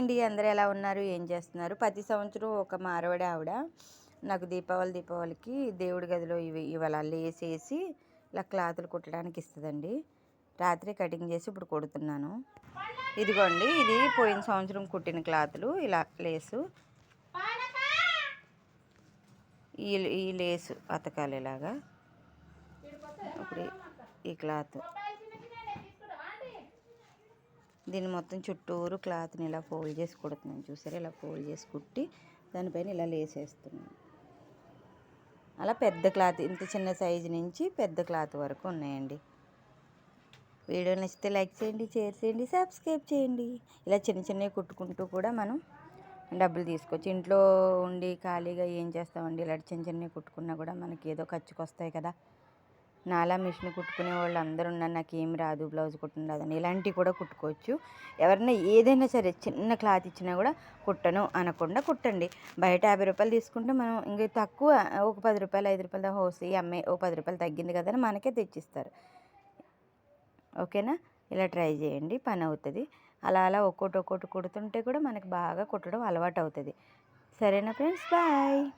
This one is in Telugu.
అండి అందరూ ఎలా ఉన్నారు ఏం చేస్తున్నారు? ప్రతి సంవత్సరం ఒక మారవాడి ఆవిడ. నాకు దీపావళి దీపావళికి దేవుడి గదిలో ఇవి ఇవాళ లేసేసి ఇలా క్లాతులు కుట్టడానికి ఇస్తుందండి. రాత్రి కటింగ్ చేసి ఇప్పుడు కుడుతున్నాను. ఇదిగోండి ఇది పోయిన సంవత్సరం కుట్టిన క్లాతులు ఇలా లేసు. ఈ ఈ లేసు అతకాలి ఇలాగా. ఇప్పుడు ఈ క్లాత్. దీన్ని మొత్తం చుట్టూరు క్లాత్ని ఇలా ఫోల్డ్ చేసి కుడుతున్నాను. చూసారా? ఇలా ఫోల్డ్ చేసి కుట్టి దానిపైన ఇలా లేసేస్తున్నాను. అలా పెద్ద క్లాత్ ఇంత చిన్న సైజు నుంచి పెద్ద క్లాత్ వరకు ఉన్నాయండి. వీడియో నచ్చితే లైక్ చేయండి షేర్ చేయండి సబ్స్క్రైబ్ చేయండి. ఇలా చిన్న చిన్నవి కుట్టుకుంటూ కూడా మనం డబ్బులు తీసుకోవచ్చు ఇంట్లో ఉండి ఖాళీగా ఏం చేస్తామండి? ఇలా చిన్న చిన్నవి కుట్టుకున్నా కూడా మనకి ఏదో ఖర్చుకు వస్తాయి కదా. నాలా మిషన్ కుట్టుకునే వాళ్ళు అందరూ ఉన్నారు నాకు ఏం రాదు బ్లౌజ్ కుట్టడం రాదని ఇలాంటివి కూడా కుట్టుకోవచ్చు. ఎవరైనా ఏదైనా సరే చిన్న క్లాత్ ఇచ్చినా కూడా కుట్టను అనకుండా కుట్టండి. బయట యాభై రూపాయలు తీసుకుంటే మనం ఇంక తక్కువ ఒక పది రూపాయలు ఐదు రూపాయలు హోస్ ఈ అమ్మాయి ఓ పది రూపాయలు తగ్గింది కదా అని మనకే తెచ్చిస్తారు. ఓకేనా? ఇలా ట్రై చేయండి. పని అవుతుంది. అలా అలా ఒక్కోటి ఒక్కోటి కుడుతుంటే కూడా మనకి బాగా కుట్టడం అలవాటు అవుతుంది. సరేనా ఫ్రెండ్స్? బాయ్.